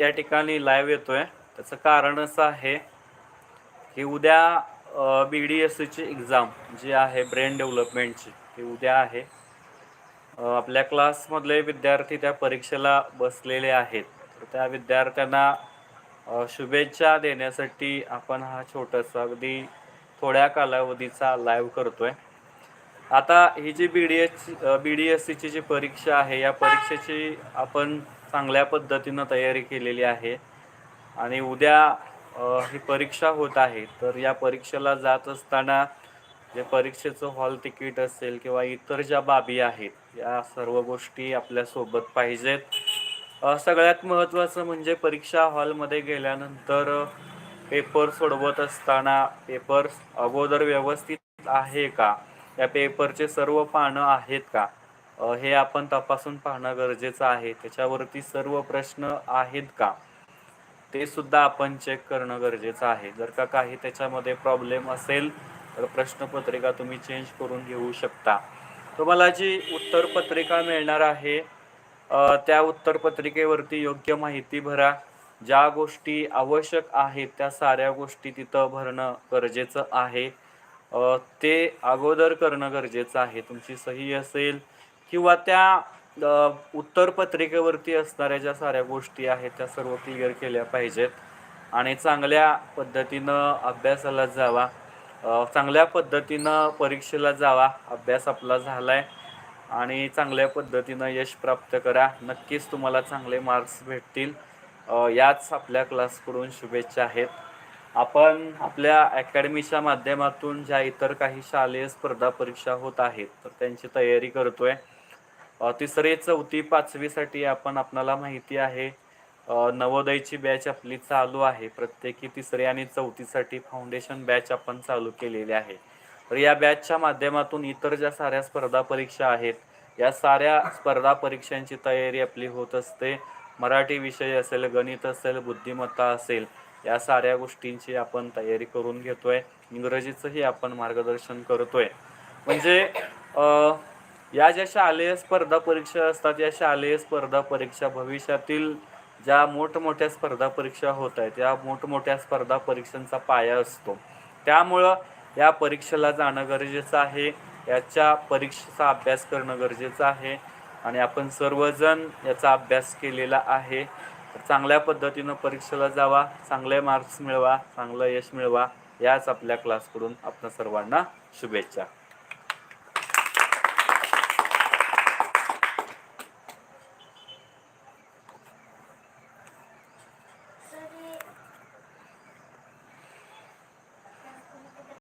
या ठिकाणी लाईव्ह आहे त्याचं कारण असं आहे की उद्या बी डी एस सीची एक्झाम जी आहे ब्रेन डेव्हलपमेंटची ती उद्या आहे. आपल्या क्लासमधले विद्यार्थी त्या परीक्षेला बसलेले आहेत. तर त्या विद्यार्थ्यांना शुभेच्छा देण्यासाठी आपण हा छोटासा अगदी थोड्या कालावधीचा लाईव्ह करतो आहे आता ही जी B D S B D S सीची जी परीक्षा आहे या परीक्षेची आपण चांगल्या पद्धतीनं तयारी केलेली आहे. आणि उद्या ही परीक्षा होत आहे. तर या परीक्षेला जात असताना जे परीक्षेचं हॉल तिकीट असेल किंवा इतर ज्या बाबी आहेत या सर्व गोष्टी आपल्यासोबत पाहिजेत. सगळ्यात महत्त्वाचं म्हणजे परीक्षा हॉलमध्ये गेल्यानंतर पेपर सोडवत असताना पेपर अगोदर व्यवस्थित आहे का? या पेपरचे सर्व पानं आहेत का? हे आपण तपासून पाहणं गरजेचं आहे. त्याच्यावरती सर्व प्रश्न आहेत का? ते सुद्धा आपण चेक करणं गरजेचं आहे. जर का काही त्याच्यामध्ये प्रॉब्लेम असेल तर प्रश्नपत्रिका तुम्ही चेंज करून घेऊ शकता. तुम्हाला जी उत्तरपत्रिका मिळणार आहे त्या उत्तरपत्रिकेवरती योग्य माहिती भरा. ज्या गोष्टी आवश्यक आहेत त्या साऱ्या गोष्टी तिथं भरणं गरजेचं आहे. ते अगोदर करणं गरजेचं आहे. तुमची सही असेल किंवा त्या उत्तरपत्रिकेवरती असणाऱ्या ज्या साऱ्या गोष्टी आहेत त्या सर्व क्लिअर केल्या पाहिजेत. आणि चांगल्या पद्धतीनं अभ्यासाला जावा. चांगल्या पद्धतीनं परीक्षेला जावा. अभ्यास आपला झाला आहे आणि चांगल्या पद्धतीनं यश प्राप्त करा. नक्कीच तुम्हाला चांगले मार्क्स भेटतील. याच आपल्या क्लासकडून शुभेच्छा आहेत. आपण आपल्या अकॅडमीच्या माध्यमातून ज्या इतर काही शालेय स्पर्धा परीक्षा होत आहेत तर त्यांची तयारी करतो आहे तिसरी चौथी पाचवीसाठी आपण आपणाला माहिती आहे नवोदयची बॅच आपली चालू आहे. प्रत्येकी तिसरी आणि चौथीसाठी फाउंडेशन बॅच आपण चालू केलेली आहे. तर या बॅचच्या माध्यमातून इतर ज्या साऱ्या स्पर्धा परीक्षा आहेत या साऱ्या स्पर्धा परीक्षांची तयारी आपली होत असते. मराठी विषय असेल गणित असेल बुद्धिमत्ता असेल या साऱ्या गोष्टींची आपण तयारी करून घेतोय. इंग्रजीचंही आपण मार्गदर्शन करतोय. म्हणजे या ज्या शालेय स्पर्धा परीक्षा असतात या शालेय स्पर्धा परीक्षा भविष्यातील ज्या मोठमोठ्या स्पर्धा परीक्षा होत आहेत या मोठमोठ्या स्पर्धा परीक्षांचा पाया असतो. त्यामुळं या परीक्षेला जाणं गरजेचं आहे याच्या परीक्षेचा अभ्यास करणं गरजेचं आहे आणि आपण सर्वजण याचा अभ्यास केलेला आहे. तर चांगल्या पद्धतीनं परीक्षेला जावा चांगले मार्क्स मिळवा चांगलं यश मिळवा याच आपल्या क्लासकडून आपल्या सर्वांना शुभेच्छा.